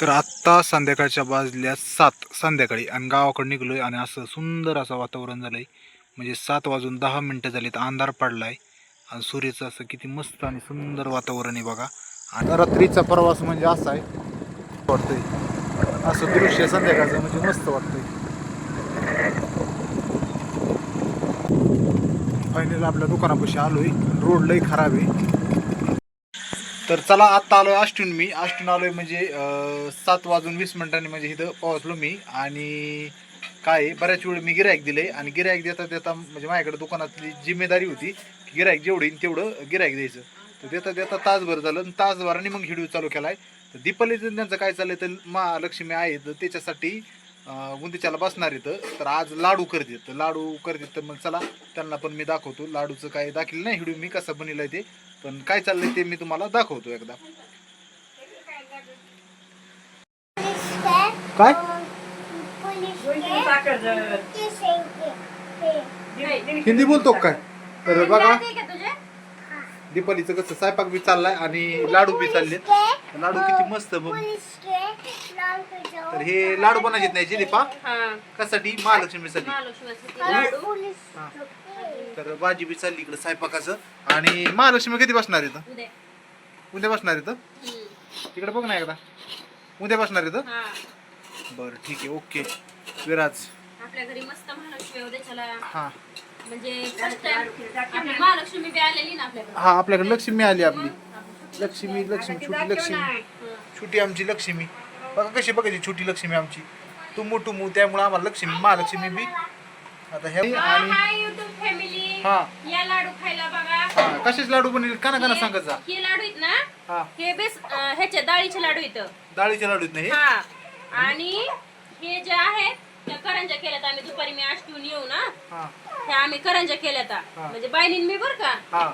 तर आत्ता संध्याकाळच्या बाजल्या सात संध्याकाळी आणि गावाकडे आहे आणि असं सुंदर असं वातावरण झालं आहे म्हणजे सात वाजून दहा मिनटं झालीत अंधार पडला आहे आणि सूर्याचं असं किती मस्त आणि सुंदर वातावरण आहे बघा. आणि रात्रीचा प्रवास म्हणजे असा आहे वाटतंय. असं दृश्य संध्याकाळचं म्हणजे मस्त वाटतंय. फायनल आपल्या दुकानापाशी आलोय. रोड लई खराब आहे. तर चला आत्ता आलोय आष्टून मी. आष्टून आलोय म्हणजे सात वाजून वीस मिनिटांनी म्हणजे इथं पोहोचलो मी. आणि काय बऱ्याच वेळ मी गिरायक दिले आणि गिरायक देता देता म्हणजे माझ्याकडे दुकानातली जिम्मेदारी होती की गिरायक जेवढी तेवढं गिरायक द्यायचं. तर देता देता तासभर झालं आणि तासभराने मग हिडिओ चालू केलाय. तर दीपलीचं त्यांचं काय चाललंय तर महालक्ष्मी आहे तर त्याच्यासाठी गुंतीच्याला बसणार इथं तर. आज लाडू करतात तर लाडू करतात तर मग चला त्यांना पण मी दाखवतो. लाडूचं काय दाखवलं नाही हिडू मी कसं बनवलंय ते. पण काय चाललंय ते मी तुम्हाला दाखवतो एकदा. काय? हिंदी बोलतो काय? तर बघा. दीपालीचं कसं स्वयंपाक बी चाललाय आणि लाडू बी चाललेत लाडू किती मस्त बघ. तर हे लाडू बनायचे नाही दीपा कशासाठी? महालक्ष्मीसाठी. तर भाजी बी चालली इकडे स्वयंपाकाचं. आणि महालक्ष्मी कधी बसणार इथं? उद्या. बसणार इथं? तिकडे बघ ना एकदा. उद्या बसणार इथं? बरं ठीक आहे ओके. विराज. आपल्या घरी मस्त महालक्ष्मी उद्या चला हा. म्हणजे first time आपली महालक्ष्मी बी आलेली ना आपल्याकडे. हा आपल्याकडे लक्ष्मी आली आपली. लक्ष्मी लक्ष्मी छोटी लक्ष्मी. छोटी आमची लक्ष्मी. बघा कशी बघायची छोटी लक्ष्मी आमची. टुमू टुमू त्यामुळे आम्हाला लक्ष्मी महालक्ष्मी बी. आता हे आणि हा. या लाडू खायला बघा. हा कशाच लाडू बनवले? काना काना सांगत जा. हे लाडू आहेत ना? हा. हे बेस अं, ह्याचे डाळीचे लाडू आहेत. डाळीचे लाडू आहेत ना हे? आणि हे जे आहेत त्या करंजा केल्यात आम्ही. दुपारी मी आष्टून येऊ ना? हा. आम्ही करंजा केल्यात. हा. म्हणजे बायनीन मी बर का? हा.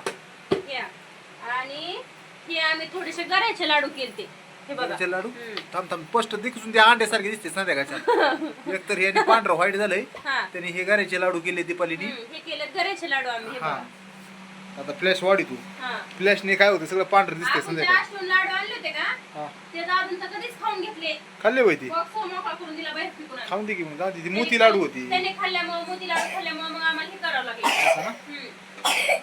आणि हे आम्ही थोडेसे गऱ्याचे लाडू केलते. हे बघा. लाडू. थांब थांब. स्पष्ट दिसून ते अंड्यासारखे दिसते संध्याकाळच्या. एक तर हे पांढरं व्हाईट झालंय. हा. त्याने हे गाऱ्याचे लाडू केले दीपालीनी. हम्म, हे केलेत गऱ्याचे लाडू आम्ही हे हा. बघा. आता फ्लॅश वाढी तू हा. फ्लॅशने काय होतं? सगळं पांढरं दिसते आपण जे संध्याकाळी. आष्टून लाडू आणले होते का? हा. ते अजून तर कधीच खाऊन घेतले खाल्ले होय ती? बॉक्स मोकळा करून दिला बाहेर फेकून आणला. खाऊन दे की मग. जाऊ दे, ती मोती लाडू होती. त्याने खाल्ल्यामुळे मोती लाडू खाल्ल्यामुळे मग आम्हाला हे करावं लागेल. असं ना? हम्म.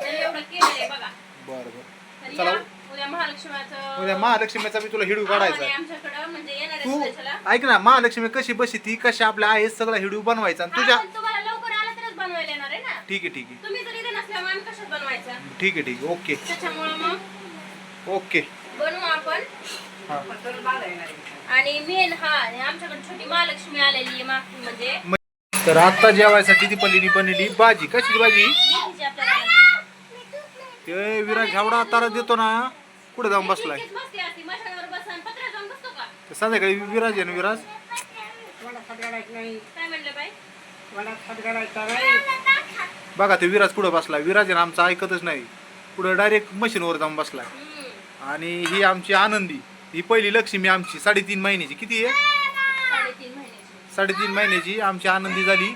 तर एवढं केलंय बघा. बरं बरं. तर चला. या उद्या महालक्ष्मीचं उद्या महालक्ष्मीचा मी तुला हिडू काढायचा. आम्हाला आहे. आमच्याकडं म्हणजे येणार आहे तू सुरेशाला. ऐक ना महालक्ष्मी कशी बशी ती कशा आपल्या आहे सगळा हिडू बनवायचा आणि तुझ्या आपण तुम्हाला लवकर आला तरच बनवायला येणार आहे ना? ठीक आहे ठीक आहे. तुम्ही जर इथे नसल्यामुळे आम्ही कशात बनवायचं? ठीक आहे ठीक आहे. ओके. त्याच्यामुळे मग ओके. बनवू आपण. हा. आणि मेन हा आणि आमच्याकडे छोटी महालक्ष्मी आलेली आहे मागची म्हणजे. तर आता जेवायसाठी ती पल्लीनी बनवली भाजी. कशी भाजी? मेथीची. ते विराज एवढा तारा देतो ना. कुठे जाऊन बसलाय? संध्याकाळी विराज आहे ना विराज? बघा ते विराज कुठं बसलाय? विराज आहे ना आमचा ऐकतच नाही. पुढे डायरेक्ट मशीनवर जाऊन बसलाय. हम्म. आणि ही आमची आनंदी. ही पहिली लक्ष्मी आमची साडेतीन महिन्याची. किती आहे? साडेतीन महिन्याची. साडेतीन महिन्याची आमची आनंदी झाली.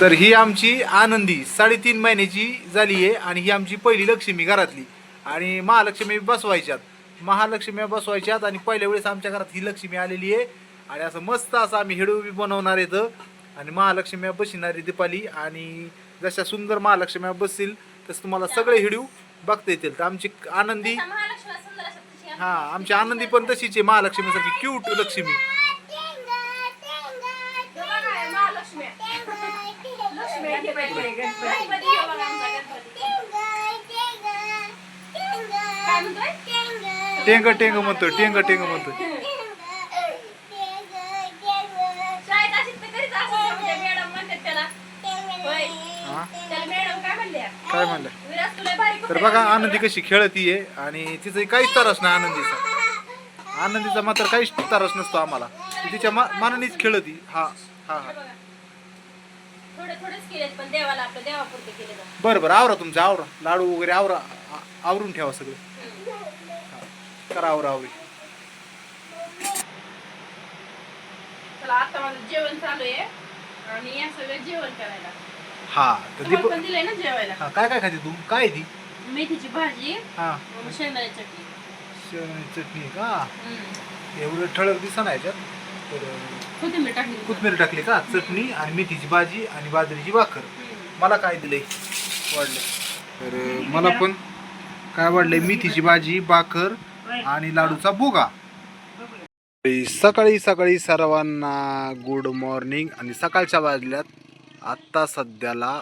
तर ही आमची आनंदी साडेतीन महिन्याची झाली आहे आणि ही आमची पहिली लक्ष्मी घरातली. आणि महालक्ष्मी बसवायच्यात. महालक्ष्मी बसवायच्यात आणि पहिल्या वेळेस आमच्या घरात ही लक्ष्मी आलेली आहे. आणि असं मस्त असं आम्ही हेडू बी बनवणार येतं आणि महालक्ष्मी बसणारी दीपाली. आणि जशा सुंदर महालक्ष्मी बसतील तसं तुम्हाला सगळे हिडू बघता येतील. तर आमची आनंदी तसा महालक्ष्मी सुंदर अशा तशी आहे. हा आमची आनंदी पण तशीच आहे महालक्ष्मीसारखी क्यूट लक्ष्मी. टेंग टेंग म्हणतोय टेंग टेंग म्हणतोय. शाळेत अशीच तर करीत असत म्हणजे मॅडम म्हणतात त्याला? होय. हा? त्याला मॅडम काय म्हणल्या? काय म्हणलं विराज तुला भारी तर बघा आनंदी कशी खेळती आहे आणि तिचं काहीच तरस नाही आनंदीचा. आनंदीचा मात्र काहीच तरस नसतो आम्हाला. ती तिच्या मा- मानानेच खेळती. हा हा हा. थोडे थोडेच केलेत पण देवाला आपल्या देवापुरते केले जातात बरं बरं आवरा तुमचं आवरा. लाडू वगैरे आवरा आ- आवरून ठेवा सगळं. करा आवरा आवरी चला आता माझं जेवण चालू आहे. आणि या सगळं जेवण करायला. हा तर दीप तुम्हाला पण दिलंय ना जेवायला? हा काय काय खाते तू? काय आहे ती? मेथीची भाजी हा. शेंगदाण्याची चटणी. शेवयाची चटणी आहे का? हम्म. एवढं ठळक दिसा याच्यात तर कोथिंबीर टाकली कोथमीर टाकली का? चटणी आणि मेथीची भाजी आणि बाजरीची भाकर. मला काय दिलंय? वाढलं. तर मला पण काय वाढलंय? मेथीची भाजी भाकर आणि लाडूचा बोगा सकाळी सकाळी सर्वांना गुड मॉर्निंग आणि सकाळच्या वाजल्यात आत्ता सध्याला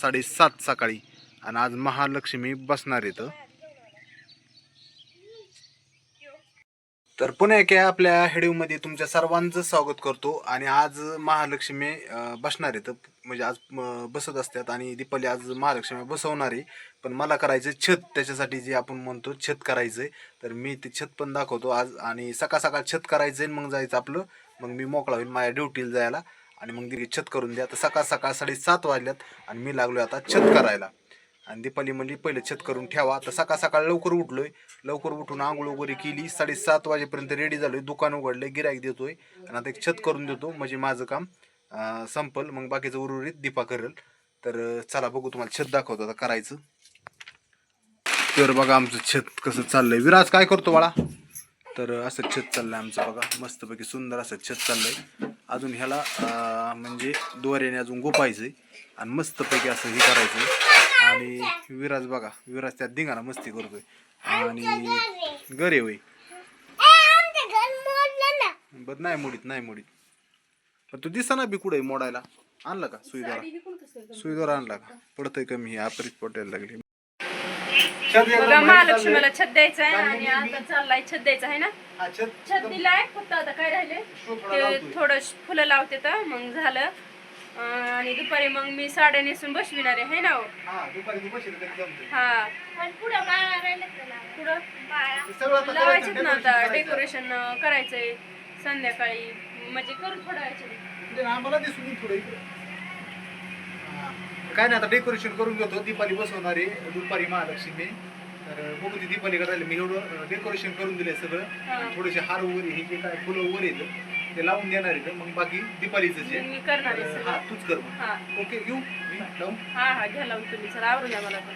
साडेसात सकाळी. आणि आज महालक्ष्मी बसणार येतं तर पुन्हा एका आपल्या हेडिओमध्ये तुमच्या सर्वांचं स्वागत करतो. आणि आज महालक्ष्मी बसणार बसणार आहेत म्हणजे आज बसत असतात आणि दीपाली आज महालक्ष्मी बसवणार आहे. पण मला करायचं छत. त्याच्यासाठी जे आपण म्हणतो छत करायचंय. तर मी ते छत पण दाखवतो आज. आणि सकाळ सकाळ छत करायचंय आणि मग जायचं आपलं. मग मी मोकळा होईल माझ्या ड्युटीला जायला. आणि मग तिथे छत करून द्या. तर सकाळ सकाळ साडेसात वाजल्यात आणि मी लागलो आता छत करायला. आणि दीपाली म्हणली पहिलं छत करून ठेवा. तर सकाळ सकाळ लवकर उठलोय. लवकर उठून आंघोळ वगैरे केली. साडेसात वाजेपर्यंत रेडी झालोय. दुकान उघडलंय गिरायक देतोय. आणि आता एक छत करून देतो. म्हणजे माझं काम संपल. मग बाकीचं उर्वरित दीपा करेल. तर चला बघू तुम्हाला छत दाखवतो आता करायचं. तर बघा आमचं छत कसं चाललंय. विराज काय करतो बाळा? तर असं छत चाललंय आमचं बघा. मस्तपैकी सुंदर असं छत चाललंय. अजून ह्याला म्हणजे दोऱ्याने अजून गोपायचंय आणि मस्तपैकी असं हे करायचंय. आणि विराज बघा विराज त्यात धिंगाणा मस्ती करतोय. आणि गरे होय. बरं नाही मोडीत नाही मोडीत. पण तू दिसा ना बी कुठे मोडायला? आणलं का सुईद्वारा सुईद्वारा आणला का? पडतंय कमी हे अपरीत पटायला लागली. बघा महालक्ष्मीला छत द्यायचं आहे आणि आता चाललाय छत द्यायचं आहे ना? छत दिलाय फक्त आता काय राहिले? ते थोडं फुलं लावते तर मग झालं. आणि दुपारी मग मी साड्या नेसून बसविणार आहे ना हो? हा पुढं लावायचेत ना आता डेकोरेशन करायचंय संध्याकाळी. म्हणजे करू थोडं वेळाच्या आम्हाला दिसून येईल थोडं इकडे. हा. काय नाही आता डेकोरेशन करून घेतो. दीपाली बसवणार आहे दुपारी महालक्ष्मी. तर बघू ती दीपालीकडे राहिली मी एवढं डेकोरेशन करून दिलंय सगळं. हा. थोडेसे हार वगैरे हे जे काय फुलं वगैरे ते लावून देणार आहे मग बाकी दीपालीच आहे मी करणार आहे. हा तूच कर मग. हा. ओके मी लावून. हा हा घ्या लावून तुम्ही. आवरून द्या मला पण.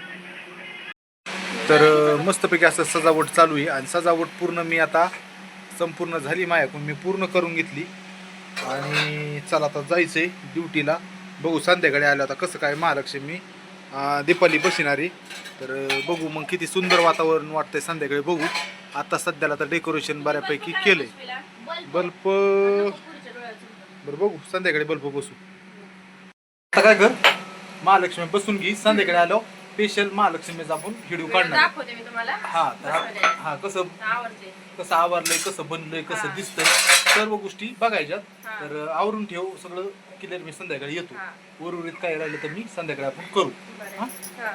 तर अं, मस्तपैकी असं सजावट चालू आहे. आणि सजावट पूर्ण मी आता संपूर्ण झाली माझ्याकडून. मी पूर्ण करून घेतली. आणि चला आता जायचंय ड्युटीला. बघू संध्याकाळी आलं आता कसं काय महालक्ष्मी. अं, दीपाली बसणारी तर अं, बघू मग किती सुंदर वातावरण वाटतंय संध्याकाळी बघू. आता सध्याला तर डेकोरेशन बऱ्यापैकी केलंय बल्ब. बरं बघू संध्याकाळी बल्ब बसू आता काय कर महालक्ष्मी बसून घे संध्याकाळी आलो स्पेशल महालक्ष्मीचा आपण व्हिडिओ काढणार आहे. दाखवते मी तुम्हाला हा तर हा- हा कसं आवडते कसं आवरलंय कसं बनलंय कसं. दिसतंय सर्व गोष्टी बघायच्यात हा. तर आवरून ठेव सगळं क्लिअर मी संध्याकाळी येतो हा. उर्वरित काय राहिलं तर मी संध्याकाळी आपण करू हा? हा